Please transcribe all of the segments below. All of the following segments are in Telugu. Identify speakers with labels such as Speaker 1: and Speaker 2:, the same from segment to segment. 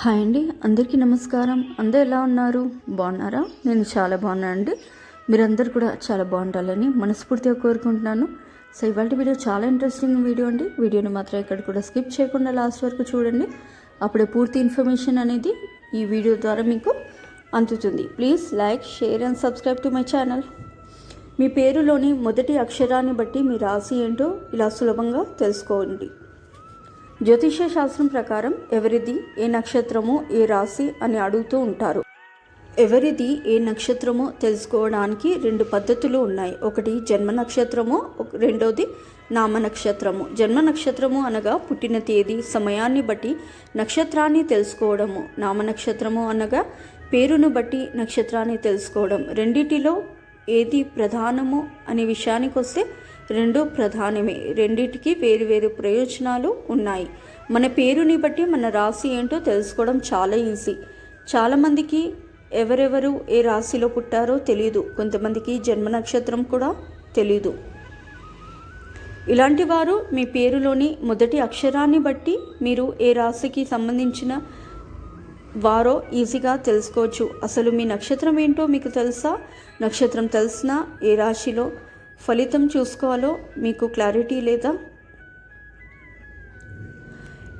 Speaker 1: హాయ్ అండి అందరికీ నమస్కారం. అందరు ఎలా ఉన్నారు? బాగున్నారా? నేను చాలా బాగున్నాను అండి. మీరందరూ కూడా చాలా బాగుండాలని మనస్ఫూర్తిగా కోరుకుంటున్నాను. సో ఇవాళ వీడియో చాలా ఇంట్రెస్టింగ్ వీడియో అండి. వీడియోని మాత్రం ఇక్కడ కూడా స్కిప్ చేయకుండా లాస్ట్ వరకు చూడండి. అప్పుడే పూర్తి ఇన్ఫర్మేషన్ అనేది ఈ వీడియో ద్వారా మీకు అందుతుంది. Please like share and subscribe to my channel మీ పేరులోని మొదటి అక్షరాన్ని బట్టి మీ రాశి ఏంటో ఇలా సులభంగా తెలుసుకోండి. జ్యోతిష్య శాస్త్రం ప్రకారం ఎవరిది ఏ నక్షత్రమో ఏ రాశి అని అడుగుతూ ఉంటారు. ఎవరిది ఏ నక్షత్రమో తెలుసుకోవడానికి రెండు పద్ధతులు ఉన్నాయి. ఒకటి జన్మ నక్షత్రము రెండోది నామ నక్షత్రము. జన్మ నక్షత్రము అనగా పుట్టిన తేదీ సమయాన్ని బట్టి నక్షత్రాన్ని తెలుసుకోవడము. నామ నక్షత్రము అనగా పేరును బట్టి నక్షత్రాన్ని తెలుసుకోవడం. రెండిటిలో ఏది ప్రధానము అనే విషయానికి వస్తే రెండు ప్రధానమే. రెండింటికి వేరు వేరు ప్రయోజనాలు ఉన్నాయి. మన పేరుని బట్టి మన రాశి ఏంటో తెలుసుకోవడం చాలా ఈజీ. చాలామందికి ఎవరెవరు ఏ రాశిలో పుట్టారో తెలియదు కొంతమందికి జన్మ నక్షత్రం కూడా తెలియదు ఇలాంటి వారు మీ పేరులోని మొదటి అక్షరాన్ని బట్టి మీరు ఏ రాశికి సంబంధించిన వారో ఈజీగా తెలుసుకోవచ్చు. అసలు మీ నక్షత్రం ఏంటో మీకు తెలుసా? నక్షత్రం తెలిసినా ఏ రాశిలో ఫలితం చూసుకోవాలో మీకు క్లారిటీ లేదా?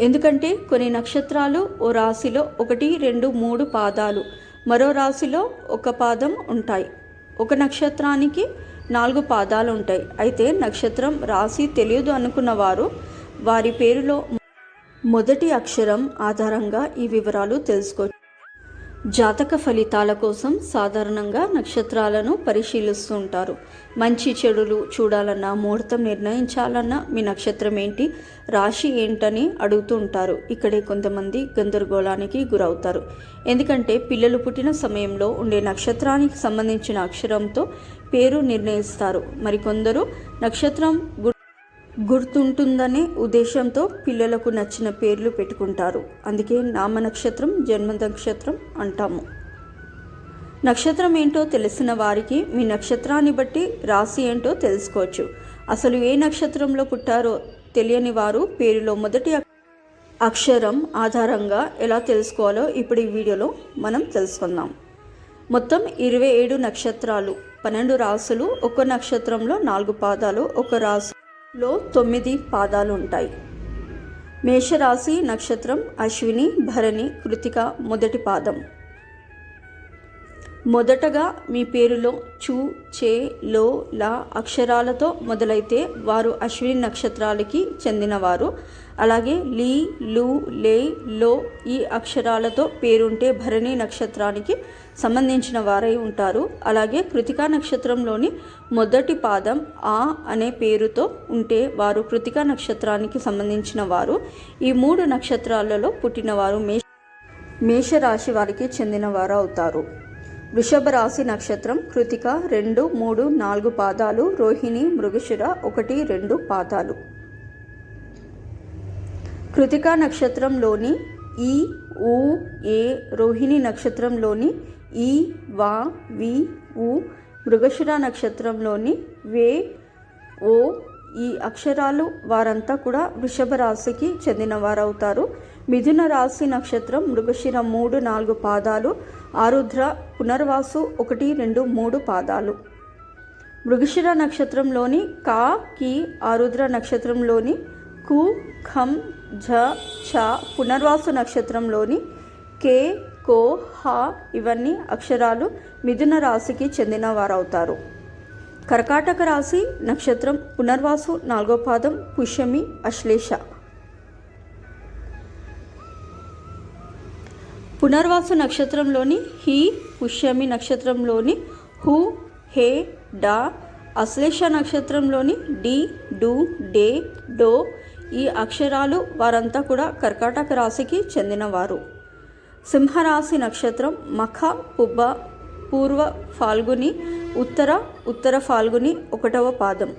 Speaker 1: ఎందుకంటే కొన్ని నక్షత్రాలు ఓ రాశిలో ఒకటి రెండు మూడు పాదాలు. మరో రాశిలో ఒక పాదం ఉంటాయి. ఒక నక్షత్రానికి నాలుగు పాదాలు ఉంటాయి. అయితే నక్షత్రం రాశి తెలియదు అనుకున్న వారు వారి పేరులో మొదటి అక్షరం ఆధారంగా ఈ వివరాలు తెలుసుకోవచ్చు. జాతక ఫలితాల కోసం సాధారణంగా నక్షత్రాలను పరిశీలిస్తూ ఉంటారు మంచి చెడులు చూడాలన్నా ముహూర్తం నిర్ణయించాలన్నా మీ నక్షత్రం ఏంటి రాశి ఏంటని అడుగుతూ ఉంటారు ఇక్కడే కొంతమంది గందరగోళానికి గురవుతారు. ఎందుకంటే పిల్లలు పుట్టిన సమయంలో ఉండే నక్షత్రానికి సంబంధించిన అక్షరంతో పేరు నిర్ణయిస్తారు. మరికొందరు నక్షత్రం గు గుర్తుంటుందనే ఉద్దేశంతో పిల్లలకు నచ్చిన పేర్లు పెట్టుకుంటారు. అందుకే నామ నక్షత్రం జన్మ నక్షత్రం అంటాము. నక్షత్రం ఏంటో తెలిసిన వారికి మీ నక్షత్రాన్ని బట్టి రాశి ఏంటో తెలుసుకోవచ్చు. అసలు ఏ నక్షత్రంలో పుట్టారో తెలియని వారు పేరులో మొదటి అక్షరం ఆధారంగా ఎలా తెలుసుకోవాలో ఇప్పుడు ఈ వీడియోలో మనం తెలుసుకుందాం. మొత్తం ఇరవై ఏడు నక్షత్రాలు పన్నెండు రాసులు ఒక నక్షత్రంలో నాలుగు పాదాలు ఒక లో తొమ్మిది పాదాలు ఉంటాయి మేషరాశి నక్షత్రం అశ్విని భరణి కృతిక మొదటి పాదం. మొదటగా మీ పేరులో చు చే లో లా అక్షరాలతో మొదలైతే వారు అశ్విని నక్షత్రాలకి చెందినవారు. అలాగే లీ లు లే లో ఈ అక్షరాలతో పేరుంటే భరణి నక్షత్రానికి సంబంధించిన వారై ఉంటారు. అలాగే కృతికా నక్షత్రంలోని మొదటి పాదం ఆ అనే పేరుతో ఉంటే వారు కృతికా నక్షత్రానికి సంబంధించిన వారు ఈ మూడు నక్షత్రాలలో పుట్టినవారు మేష మేషరాశి వారికి చెందినవారు అవుతారు వృషభరాశి నక్షత్రం కృతిక రెండు మూడు నాలుగు పాదాలు రోహిణి మృగశిర ఒకటి రెండు పాదాలు. కృతిక నక్షత్రంలోని ఈ ఊ ఏ రోహిణి నక్షత్రంలోని ఈ వా వి ఉ మృగశిర నక్షత్రంలోని వే ఓ ఈ అక్షరాలు వారంతా కూడా వృషభ రాశికి చెందినవారవుతారు. మిథున రాశి నక్షత్రం మృగశిర మూడు నాలుగు పాదాలు ఆరుద్ర పునర్వాసు ఒకటి రెండు మూడు పాదాలు. మృగశిర నక్షత్రంలోని కా కి ఆరుద్ర నక్షత్రంలోని కు ఖం ఝ ఛ పునర్వాసు నక్షత్రంలోని కే కో హ ఇవన్నీ అక్షరాలు మిథున రాశికి చెందిన వారవుతారు కర్కాటక రాశి నక్షత్రం పునర్వాసు నాలుగో పాదం పుష్యమి అశ్లేష. పునర్వాసు నక్షత్రంలోని హి పుష్యమి నక్షత్రంలోని హు హే డా అశ్లేష నక్షత్రంలోని డి డు డే డో ఈ అక్షరాలు వారంతా కూడా కర్కాటక రాశికి చెందినవారు. సింహరాశి నక్షత్రం మఖ పుబ్బ పూర్వ ఫాల్గుని ఉత్తర ఉత్తర ఫాల్గుని ఒకటవ పాదం.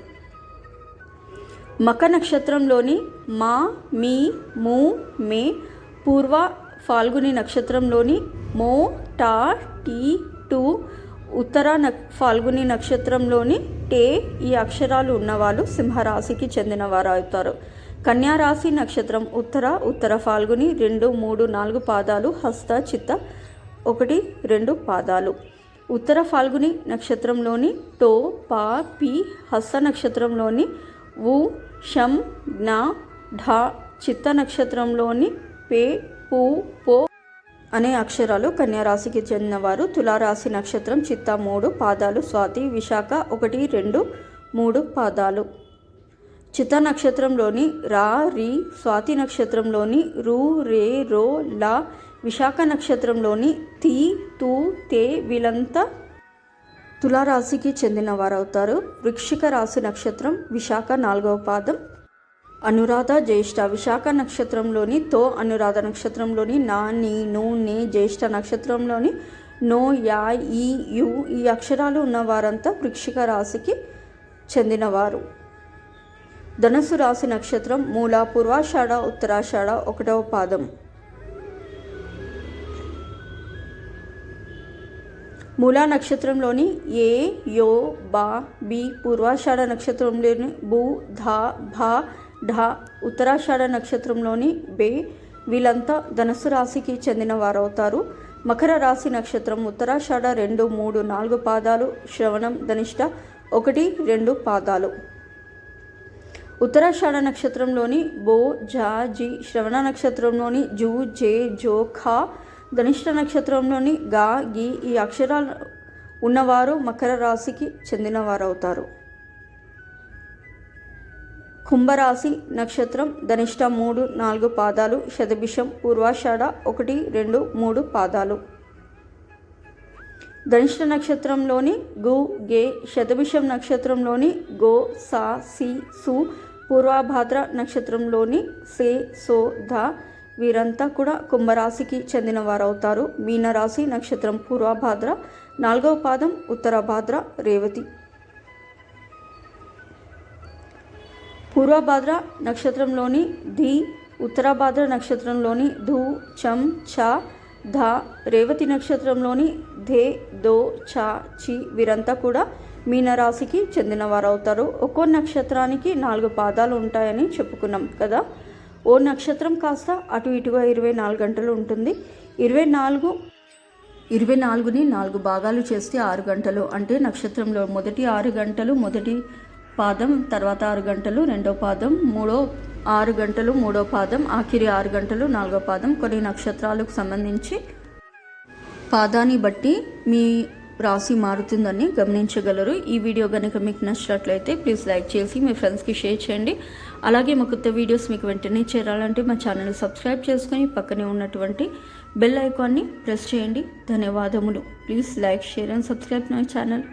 Speaker 1: మక నక్షత్రంలోని మా మీ మూ మే పూర్వ ఫాల్గుని నక్షత్రంలోని మో టా టీ టు ఉత్తర నక్ ఫాల్గుని నక్షత్రంలోని టే ఈ అక్షరాలు ఉన్నవాళ్ళు సింహరాశికి చెందినవారు అవుతారు కన్యారాశి నక్షత్రం ఉత్తర ఉత్తర ఫాల్గుని రెండు మూడు నాలుగు పాదాలు హస్త చిత్త ఒకటి రెండు పాదాలు. ఉత్తర ఫాల్గుని నక్షత్రంలోని టో పా పి హస్త నక్షత్రంలోని వు షం జ్ఞ ఢ చిత్త నక్షత్రంలోని పే పూ పో అనే అక్షరాలు కన్యారాశికి చెందినవారు. తులారాశి నక్షత్రం చిత్త మూడు పాదాలు. స్వాతి విశాఖ ఒకటి రెండు మూడు పాదాలు. చిత్త నక్షత్రంలోని రా రి స్వాతి నక్షత్రంలోని రు రే రో లా విశాఖ నక్షత్రంలోని తీ తు తే వీళ్ళంతా తులారాశికి చెందిన వారవుతారు వృక్షిక రాశి నక్షత్రం విశాఖ నాలుగవ పాదం. అనురాధ జ్యేష్ఠ విశాఖ నక్షత్రంలోని తో అనురాధ నక్షత్రంలోని నా నీ ను నే జ్యేష్ఠ నక్షత్రంలోని నో యా ఈ యు ఈ అక్షరాలు ఉన్న వారంతా వృక్షిక రాశికి చెందినవారు. ధనుసు రాశి నక్షత్రం మూల పూర్వాషాఢ ఉత్తరాషాఢ ఒకటవ పాదం. మూలా నక్షత్రంలోని ఏ యో బా బి పూర్వాషాఢ నక్షత్రంలోని భూ ధా భా ఢ ఉత్తరాషాఢ నక్షత్రంలోని బే వీళ్ళంతా ధనుసు రాశికి చెందిన వారవుతారు. మకర రాశి నక్షత్రం ఉత్తరాషాఢ రెండు మూడు నాలుగు పాదాలు శ్రవణం ధనిష్ట ఒకటి రెండు పాదాలు. ఉత్తరాషాఢ నక్షత్రంలోని బో జా జి శ్రవణ నక్షత్రంలోని జూ జే జో ఖా ధనిష్ట నక్షత్రంలోని గా గి ఈ అక్షరాలు ఉన్నవారు మకర రాశికి చెందినవారు అవుతారు కుంభరాశి నక్షత్రం ధనిష్ట మూడు నాలుగు పాదాలు శతభిషం పూర్వాషాఢ ఒకటి రెండు మూడు పాదాలు. ధనిష్ట నక్షత్రంలోని గు గే శతభిషం నక్షత్రంలోని గో సా సి సు పూర్వాభాద్ర నక్షత్రంలోని సే సో ధ వీరంతా కూడా కుంభరాశికి చెందిన వారవుతారు మీనరాశి నక్షత్రం పూర్వభాద్ర నాలుగవ పాదం ఉత్తరభాద్ర రేవతి. పూర్వభాద్ర నక్షత్రంలోని ధి ఉత్తరాభాద్ర నక్షత్రంలోని ధు చం ఛ ధ రేవతి నక్షత్రంలోని ధే దో ఛ చి వీరంతా కూడా మీనరాశికి చెందిన వారవుతారు ఒక్కో నక్షత్రానికి నాలుగు పాదాలు ఉంటాయని చెప్పుకున్నాం కదా. ఓ నక్షత్రం కాస్త అటు ఇటుగా ఇరవై నాలుగు గంటలు ఉంటుంది. ఇరవై నాలుగు ఇరవై నాలుగుని నాలుగు భాగాలు చేస్తే ఆరు గంటలు. అంటే నక్షత్రంలో మొదటి ఆరు గంటలు మొదటి పాదం తర్వాత ఆరు గంటలు రెండో పాదం మూడో ఆరు గంటలు మూడో పాదం ఆఖరి ఆరు గంటలు నాలుగో పాదం కొన్ని నక్షత్రాలకు సంబంధించి పాదాన్ని బట్టి మీ రాశి మారుతుందని గమనించగలరు. ఈ వీడియో కనుక మీకు నచ్చినట్లయితే ప్లీజ్ లైక్ చేసి మీ ఫ్రెండ్స్కి షేర్ చేయండి. అలాగే మా కొత్త వీడియోస్ మీకు వెంటనే చేరాలంటే మా ఛానల్ సబ్స్క్రైబ్ చేసుకొని పక్కనే ఉన్నటువంటి బెల్ ఐకాన్ని ప్రెస్ చేయండి. ధన్యవాదములు. Please like share and subscribe my channel.